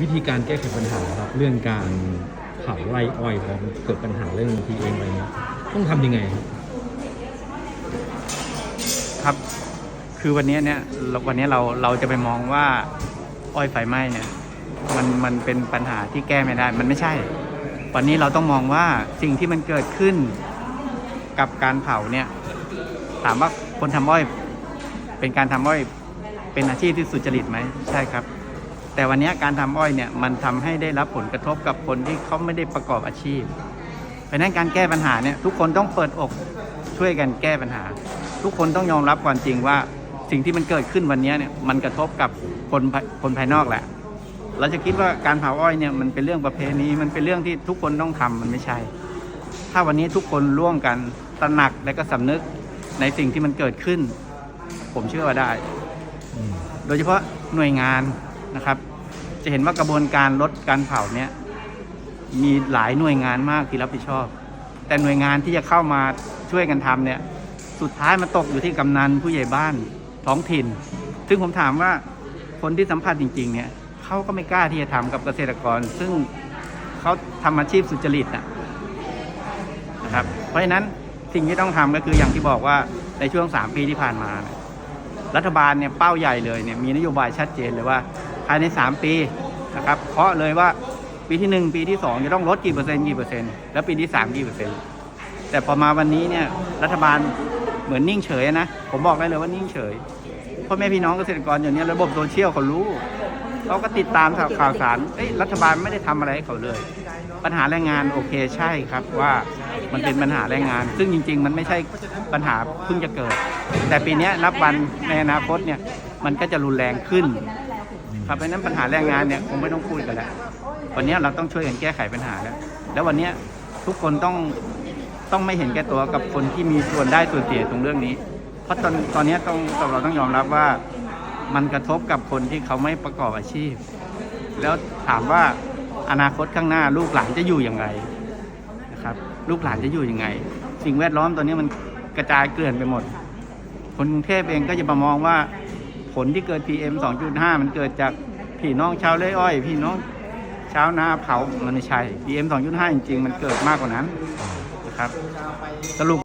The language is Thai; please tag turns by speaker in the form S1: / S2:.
S1: วิธีการแก้ไขปัญหาครับเรื่องการเผาไร่อ้อยพอเกิดปัญหาเรื่อง PM องอะไรเงี้ยต้องทำยังไงครับ
S2: ครับ คือวันนี้เนี่ยวันนี้เราเราจะไปมองว่าอ้อยไฟไหม้เนี่ยมันมันเป็นปัญหาที่แก้ไม่ได้มันไม่ใช่ วันนี้เราต้องมองว่าสิ่งที่มันเกิดขึ้นกับการเผาเนี่ยถามว่าคนทำอ้อย เป็นการทำอ้อย เป็นอาชีพที่สุจริตไหมใช่ครับ แต่วันนี้การทำอ้อยเนี่ยมันทำให้ได้รับผลกระทบกับคนที่เขาไม่ได้ประกอบอาชีพ เพราะฉะนั้นการแก้ปัญหาเนี่ยทุกคนต้องเปิดอกช่วยกันแก้ปัญหา ทุกคนต้องยอมรับความจริงว่าสิ่งที่มันเกิดขึ้นวันนี้เนี่ยมันกระทบกับคนคนภายนอกแหละ เราจะคิดว่าการเผาอ้อยเนี่ยมันเป็นเรื่องประเพณีมันเป็นเรื่องที่ทุกคนต้องทำมันไม่ใช่ ถ้าวันนี้ทุกคนร่วมกันตระหนักและก็สำนึกในสิ่งที่มันเกิดขึ้น ผมเชื่อว่าได้ โดยเฉพาะหน่วยงาน นะครับ จะเห็นว่ากระบวนการลดการเผาเนี่ยมีหลายหน่วยงานมากที่รับผิดชอบ แต่หน่วยงานที่จะเข้ามาช่วยกันทำเนี่ย สุดท้ายมันตกอยู่ที่กำนันผู้ใหญ่บ้านท้องถิ่น ซึ่งผมถามว่าคนที่สัมผัสจริง ๆ เนี่ยเขาก็ไม่กล้าที่จะทำกับเกษตรกร ซึ่งเขาทำอาชีพสุจริตนะนะครับ เพราะฉะนั้นสิ่งที่ต้องทำก็คืออย่างที่บอกว่าในช่วง 3 ปีที่ผ่านมา รัฐบาลเนี่ยเป้าใหญ่เลยเนี่ยมีนโยบายชัดเจนเลยว่า ภายใน 3 ปีนะครับเคาะเลยว่าปีที่ 1 ปีที่ 2 จะต้องลดกี่เปอร์เซ็นต์กี่เปอร์เซ็นต์แล้วปีที่3กี่เปอร์เซ็นต์แต่พอมาวันนี้เนี่ยรัฐบาลเหมือนนิ่งเฉยนะ ผมบอกได้เลยว่านิ่งเฉยพ่อแม่พี่น้องเกษตรกรอย่างนี้ระบบโซเชียลเขารู้เขาก็ติดตามข่าวสารเอ้รัฐบาลไม่ได้ทำอะไรให้เขาเลย ปัญหาแรงงานโอเคใช่ครับว่ามันเป็นปัญหาแรงงาน ซึ่งจริง ๆ มันไม่ใช่ปัญหาเพิ่งจะเกิด แต่ปีนี้นับวันในอนาคตเนี่ยมันก็จะรุนแรงขึ้น ครับเพราะฉะนั้นปัญหาแรงงานเนี่ยคงไม่ต้องพูดกันแล้ววันนี้เราต้องช่วยกันแก้ไขปัญหาแล้ว แล้ววันนี้ทุกคนต้องต้องไม่เห็นแก่ตัวกับคนที่มีส่วนได้ส่วนเสียตรงเรื่องนี้ เพราะตอนตอนนี้ต้องเราต้องยอมรับว่ามันกระทบกับคนที่เขาไม่ประกอบอาชีพ แล้วถามว่าอนาคตข้างหน้า ลูกหลานจะอยู่อย่างไรนะครับ ลูกหลานจะอยู่ยังไง สิ่งแวดล้อมตอนนี้มันกระจายเกลื่อนไปหมด คนกรุงเทพเองก็จะมามองว่า ผลที่เกิด PM 2.5 มันเกิดจากพี่น้องชาวไร่อ้อย พี่น้องชาวนาเผามันไม่ใช่ PM 2.5 จริงๆ มันเกิดมากกว่านั้นนะครับสรุป